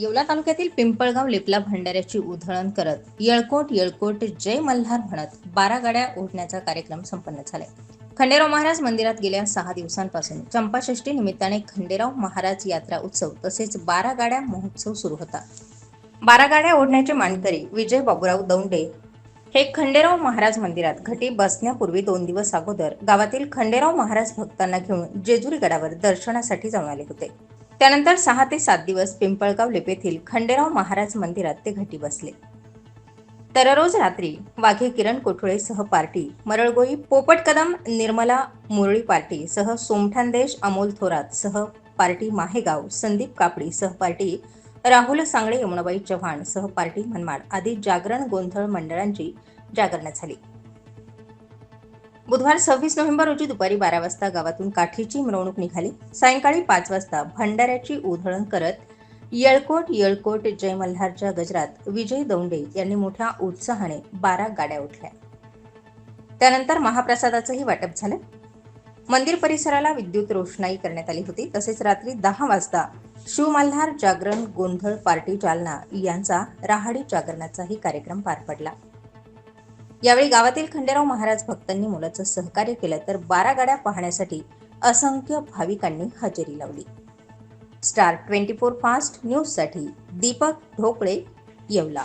येवला तालुक्यातील पिंपळगाव लिपला भंडाऱ्याची उधळण करत येळकोट येळकोट जय मल्हार म्हणत बारा गाड्या ओढण्याचा कार्यक्रम संपन्न झालाय. खंडेराव महाराज मंदिरात गेल्या सहा दिवसांपासून चंपाषष्ठी निमित्ताने खंडेराव महाराज यात्रा उत्सव तसेच बारा गाड्या महोत्सव सुरू होता. बारा गाड्या ओढण्याचे मानकरी विजय बाबूराव दौंडे हे खंडेराव महाराज मंदिरात घटी बसण्यापूर्वी दोन दिवस अगोदर गावातील खंडेराव महाराज भक्तांना घेऊन जेजुरी गडावर दर्शनासाठी जाऊन आले होते. त्यानंतर सहा ते सात दिवस पिंपळगाव लेपेतील खंडेराव महाराज मंदिरात ते घटी बसले. दररोज रात्री वाघे किरण कोठुळे सह पार्टी मरळगोई पोपट कदम निर्मला मुरळी पार्टी सह सोमठानदेश अमोल थोरात सह पार्टी माहेगाव संदीप कापडी सह पार्टी राहुल सांगळे यमुनाबाई चव्हाण सह पार्टी मनमाड आदी जागरण गोंधळ मंडळांची जागरण झाली. बुधवार सव्वीस नोव्हेंबर रोजी दुपारी बारा वाजता गावातून काठीची मिरवणूक निघाली. सायंकाळी पाच वाजता भंडाऱ्याची उधळण करत येळकोट येळकोट जय मल्हारच्या गजरात विजय दौंडे यांनी मोठ्या उत्साहाने बारा गाड्या उठल्या. त्यानंतर महाप्रसादाचंही वाटप झालं. मंदिर परिसराला विद्युत रोषणाई करण्यात आली होती. तसेच रात्री दहा वाजता शिव मल्हार जागरण गोंधळ पार्टी जालना यांचा राहाडी जागरणाचाही कार्यक्रम पार पडला. यावेळी गावातील खंडेराव महाराज भक्तांनी मुलाचं सहकार्य केलं तर बारा गाड्या पाहण्यासाठी असंख्य भाविकांनी हजेरी लावली. स्टार ट्वेंटी फोर फास्ट न्यूजसाठी दीपक ढोकळे येवला.